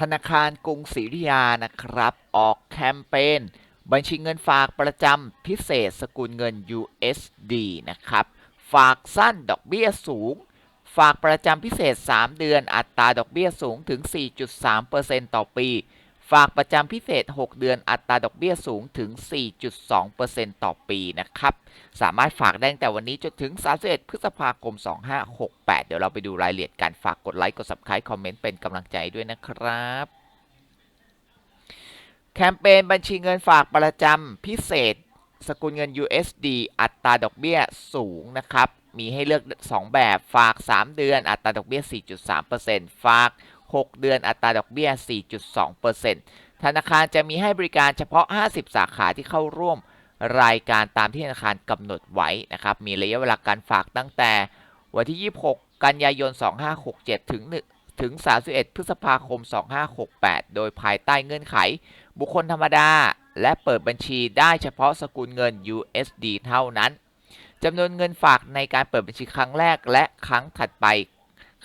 ธนาคารกรุงศรีอยุธยานะครับ ออกแคมเปญบัญชีเงินฝากประจำพิเศษสกุลเงิน USD นะครับ ฝากสั้นดอกเบี้ยสูง ฝากประจำพิเศษ 3 เดือนอัตราดอกเบี้ยสูงถึง 4.3%ต่อปี ฝากประจำพิเศษ 6 เดือนอัตราดอกเบี้ยสูงถึง 4.2%ต่อปีนะครับ สามารถฝากได้ตั้งแต่วันนี้จนถึง 31 พฤษภาคม 2568 เดี๋ยวเราไปดูรายละเอียดการฝากกดไลค์ กด subscribe คอมเมนต์เป็นกำลังใจด้วยนะครับ แคมเปญบัญชีเงินฝากประจำพิเศษ สกุลเงิน USD อัตราดอกเบี้ยสูงนะครับ มีให้เลือก 2 แบบ ฝาก 3 เดือน อัตราดอกเบี้ย 4.3%ฝาก 6 เดือนอัตราดอกเบี้ย 4.2%ธนาคารจะมีให้บริการเฉพาะ 50 สาขาที่เข้าร่วมรายการตามที่ธนาคารกำหนดไว้นะครับ มีระยะเวลาการฝากตั้งแต่วันที่ 26 กันยายน 2567 ถึง1ถึง 31 พฤษภาคม 2568 โดยภายใต้เงื่อนไข บุคคลธรรมดา และเปิดบัญชีได้เฉพาะสกุลเงิน USD เท่านั้นจำนวนเงินฝากในการเปิดบัญชีครั้งแรกและครั้งถัดไป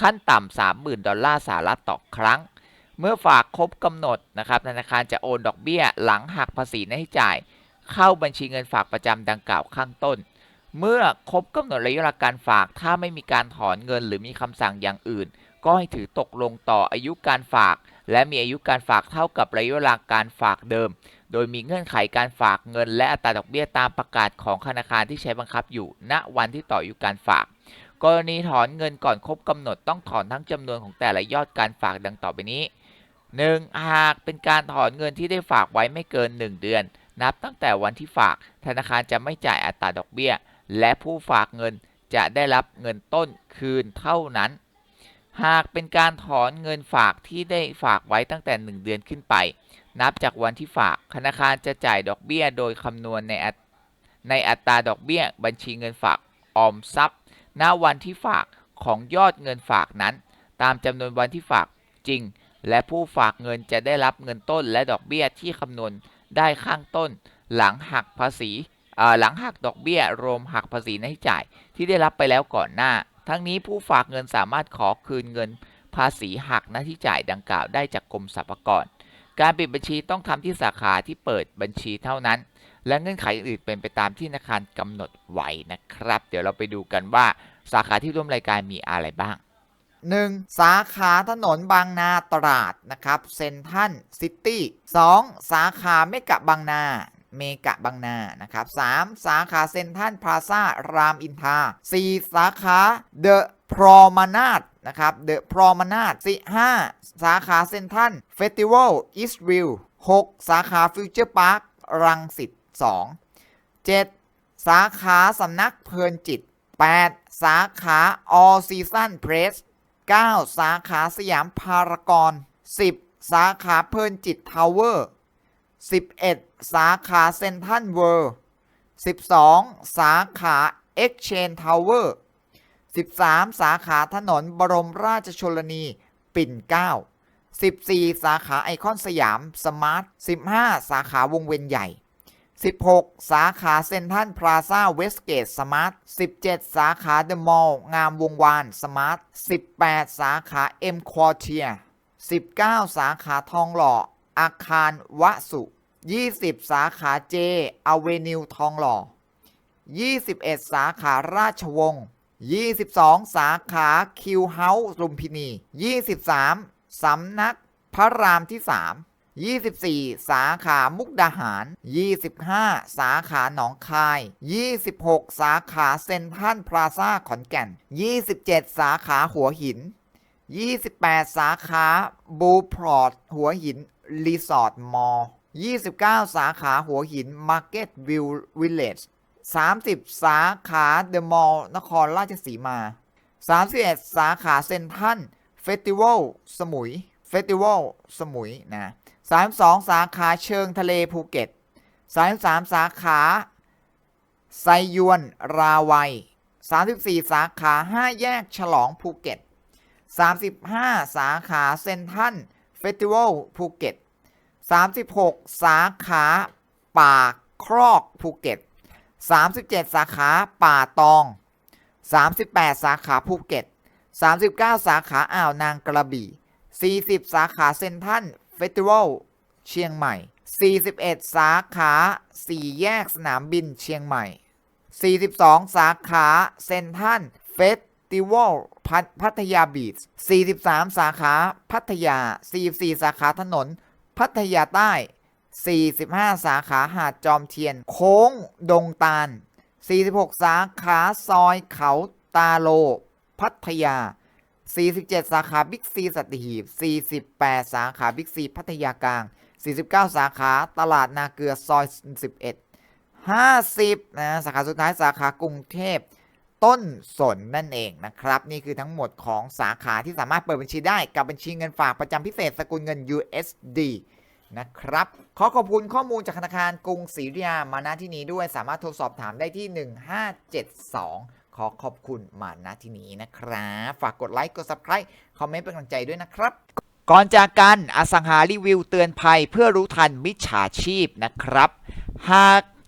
ขั้นต่ำ30,000 ดอลลาร์สหรัฐต่อครั้ง เมื่อฝากครบกำหนดนะครับธนาคารจะโอนดอกเบี้ยหลังหักภาษีหน้าที่จ่าย เข้าบัญชีเงินฝากประจำดังกล่าวข้างต้น เมื่อครบกำหนดระยะเวลาการฝาก ถ้าไม่มีการถอนเงินหรือมีคำสั่งอย่างอื่น ก็ให้ถือตกลงต่ออายุการฝาก และมีอายุการฝากเท่ากับระยะเวลาการฝากเดิม โดยมีเงื่อนไขการฝากเงิน และอัตราดอกเบี้ยตามประกาศของธนาคารที่ใช้บังคับอยู่ ณวันที่ต่ออายุการฝาก กรณีถอนเงินก่อนครบกำหนดต้องถอนทั้งจำนวนของแต่ละยอดการฝากดังต่อไปนี้ 1. หากเป็นการถอนเงินที่ได้ฝากไว้ไม่เกิน 1 เดือน นับตั้งแต่วันที่ฝาก ธนาคารจะไม่จ่ายอัตราดอกเบี้ย และผู้ฝากเงินจะได้รับเงินต้นคืนเท่านั้น หากเป็นการถอนเงินฝากที่ได้ฝากไว้ตั้งแต่ 1 เดือนขึ้นไป นับจากวันที่ฝาก ธนาคารจะจ่ายดอกเบี้ยโดยคำนวณในในอัตราดอกเบี้ย บัญชีเงินฝากออมทรัพย์ ณวันที่ฝากของยอดเงินฝากนั้น ตามจำนวนวันที่ฝากจริง และผู้ฝากเงินจะได้รับเงินต้นและดอกเบี้ยที่คำนวณได้ข้างต้น หลังหักภาษีหลังหักดอกเบี้ยรวมหักภาษีหน้าที่จ่ายที่ได้รับไปแล้วก่อนหน้า ทั้งนี้ผู้ฝากเงินสามารถขอคืนเงินภาษีหักหน้าที่จ่ายดังกล่าวได้จากกรมสรรพากร การปิดบัญชีต้องทำที่สาขาที่เปิดบัญชีเท่านั้น และเงื่อนไขอื่นเป็นไปตามที่ธนาคารกำหนดไว้นะครับ เดี๋ยวเราไปดูกันว่าสาขาที่ร่วมรายการมีอะไรบ้าง 1. สาขาถนนบางนาตราดนะครับเซนทันซิตี้ 2. สาขาเมกะบางนาเมกะบางนานะครับ 3. สาขาเซนทันพลาซ่ารามอินทรา 4. สาขาเดอะพรอมานาดนะครับเดอะพรอมานาด5สาขาเซนทันเฟสติวัลอีสต์วิว6สาขาฟิวเจอร์พาร์ครังสิต 2 7 สาขาสำนักเพลินจิต 8 สาขา All Season Press 9 สาขาสยามพารากอน 10 สาขาเพลินจิตทาวเวอร์ 11 สาขาเซนทันเวิลด์12 สาขาเอ็กเชนทาวเวอร์13 สาขาถนนบรมราชชนนี ปิ่นเกล้า14 สาขาไอคอนสยาม สมาร์ท 15 สาขาวงเวียนใหญ่ 16 สาขาเซ็นทรัลพลาซาเวสเกตสมาร์ท 17 สาขาเดอะมอลล์งามวงวานสมาร์ท 18 สาขาเอ็มควอเทีย19 สาขาทองหล่อ อาคารวสุ 20 สาขาเจอเวนิวทองหล่อ 21 สาขาราชวงศ์ 22 สาขาคิวเฮาส์ลุมพินี 23 สำนักพระรามที่ 3 24 สาขามุกดาหาร 25 สาขาหนองคาย 26 สาขาเซ็นทรัลพลาซ่าขอนแก่น 27 สาขาหัวหิน 28 สาขาบูพรอตหัวหิน รีสอร์ทมอลล์29 สาขาหัวหินมาร์เก็ตวิววิลเลจ30 สาขาเดอะมอลล์นครราชสีมา 31 สาขาเซ็นทรัลเฟสติวัลสมุยเฟสติวัลสมุยนะ 32 สาขาเชิงทะเลภูเก็ต 33 สาขาไซยวนราวัย 34 สาขา 5 แยกฉลองภูเก็ต 35 สาขาเซนทรัลเฟสติวัลภูเก็ต 36 สาขาป่าครอกภูเก็ต 37 สาขาป่าตอง 38 สาขาภูเก็ต 39 สาขาอ่าวนางกระบี่ 40 สาขาเซนทรัลเฟสติวัลเชียงใหม่ 41 สาขา4แยกสนามบินเชียงใหม่ 42 สาขาเซนทรัลเฟสติวัลพัทยาบีช43 สาขาพัทยา 44 สาขาถนน พัทยาใต้ 45 สาขาหาดจอมเทียน โค้งดงตาล 46 สาขาซอยเขาตาโล พัทยา 47 สาขาบิ๊กซีสัตหีบ 48 สาขาบิ๊กซีพัทยากลาง 49 สาขาตลาดนาเกลือซอย 11 50นะสาขาสุดท้ายสาขากรุงเทพต้นสนนั่นเองนะครับ นี่คือทั้งหมดของสาขาที่สามารถเปิดบัญชีได้กับบัญชีเงินฝากประจำพิเศษสกุลเงิน USD นะครับ ขอขอบคุณข้อมูลจากธนาคารกรุงศรีอยุธยามาณที่นี้ด้วยสามารถโทรสอบถามได้ที่ 1572 อขอบคุณมาณที่นี้นะครับฝากกดไลค์กด Subscribe คอมเมนต์เป็นกำลังใจด้วยนะครับก่อนจากกันอสังหารีวิวเตือนภัยเพื่อรู้ทันมิจฉาชีพนะครับ หาก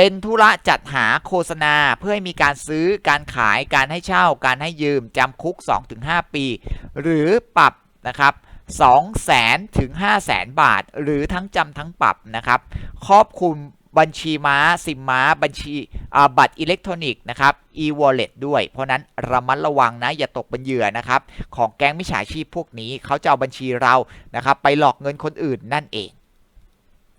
เป็นธุระจัดหาโฆษณาเพื่อให้มีการซื้อการขายการให้เช่า การให้ยืมจำคุก 2-5 ปี หรือปรับนะครับ2แสนถึง5แสนบาท หรือทั้งจำทั้งปรับนะครับครอบคลุมบัญชีม้าซิมม้า บัญชีบัตรอิเล็กทรอนิกส์นะครับ e-wallet ด้วย เพราะนั้นระมัดระวังนะอย่าตกเป็นเหยื่อนะครับ ของแก๊งมิจฉาชีพพวกนี้เขาจะเอาบัญชีเรานะครับ ไปหลอกเงินคนอื่นนั่นเอง